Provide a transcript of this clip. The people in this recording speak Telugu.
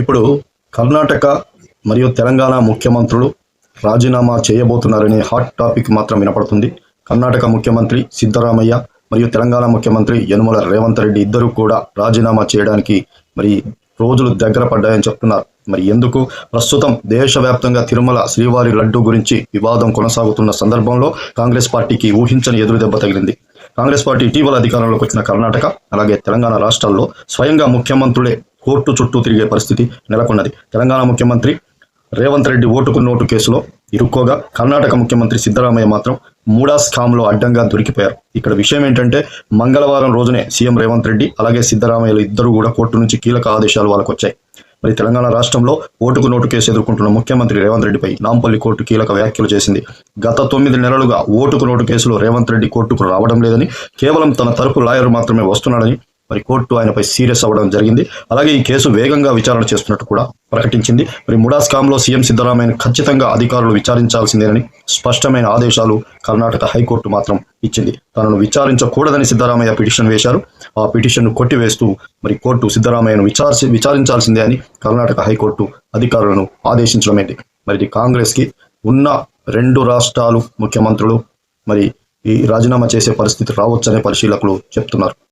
ఇప్పుడు కర్ణాటక మరియు తెలంగాణ ముఖ్యమంత్రులు రాజీనామా చేయబోతున్నారనే హాట్ టాపిక్ మాత్రం వినపడుతుంది. కర్ణాటక ముఖ్యమంత్రి సిద్ధరామయ్య మరియు తెలంగాణ ముఖ్యమంత్రి యనుమల రేవంత్ రెడ్డి ఇద్దరు కూడా రాజీనామా చేయడానికి మరి రోజులు దగ్గర పడ్డాయని చెప్తున్నారు. మరి ఎందుకు? ప్రస్తుతం దేశవ్యాప్తంగా తిరుమల శ్రీవారి లడ్డు గురించి వివాదం కొనసాగుతున్న సందర్భంలో కాంగ్రెస్ పార్టీకి ఊహించని ఎదురుదెబ్బ తగిలింది. కాంగ్రెస్ పార్టీ ఇటీవల అధికారంలోకి వచ్చిన కర్ణాటక అలాగే తెలంగాణ రాష్ట్రాల్లో స్వయంగా ముఖ్యమంత్రులే కోర్టు చుట్టూ తిరిగే పరిస్థితి నెలకొన్నది. తెలంగాణ ముఖ్యమంత్రి రేవంత్ రెడ్డి ఓటుకు నోటు కేసులో ఇరుక్కోగా కర్ణాటక ముఖ్యమంత్రి సిద్ధరామయ్య మాత్రం మూడా స్కామ్లో అడ్డంగా దొరికిపోయారు. ఇక్కడ విషయం ఏంటంటే మంగళవారం రోజునే సీఎం రేవంత్ రెడ్డి అలాగే సిద్ధరామయ్యలు ఇద్దరు కూడా కోర్టు నుంచి కీలక ఆదేశాలు వాళ్ళకు వచ్చాయి మరి తెలంగాణ రాష్ట్రంలో ఓటుకు నోటు కేసు ఎదుర్కొంటున్న ముఖ్యమంత్రి రేవంత్ రెడ్డిపై నాంపల్లి కోర్టు కీలక వ్యాఖ్యలు చేసింది. గత తొమ్మిది నెలలుగా ఓటుకు నోటు కేసులో రేవంత్ రెడ్డి కోర్టుకు రావడం లేదని కేవలం తన తరపు లాయర్ మాత్రమే వస్తున్నాడని మరి కోర్టు ఆయనపై సీరియస్ అవ్వడం జరిగింది. అలాగే ఈ కేసు వేగంగా విచారణ చేస్తున్నట్టు కూడా ప్రకటించింది. మరి ముడా స్కామ్లో సీఎం సిద్ధరామయ్యను ఖచ్చితంగా అధికారులు విచారించాల్సిందేనని స్పష్టమైన ఆదేశాలు కర్ణాటక హైకోర్టు మాత్రం ఇచ్చింది. తనను విచారించకూడదని సిద్ధరామయ్య పిటిషన్ వేశారు. ఆ పిటిషన్ను కొట్టివేస్తూ మరి కోర్టు సిద్ధరామయ్యను విచారి విచారించాల్సిందే అని కర్ణాటక హైకోర్టు అధికారులను ఆదేశించడమైంది మరి ఇది కాంగ్రెస్కి ఉన్న రెండు రాష్ట్రాలు ముఖ్యమంత్రులు మరి ఈ రాజీనామా చేసే పరిస్థితి రావచ్చనే పరిశీలకులు చెప్తున్నారు.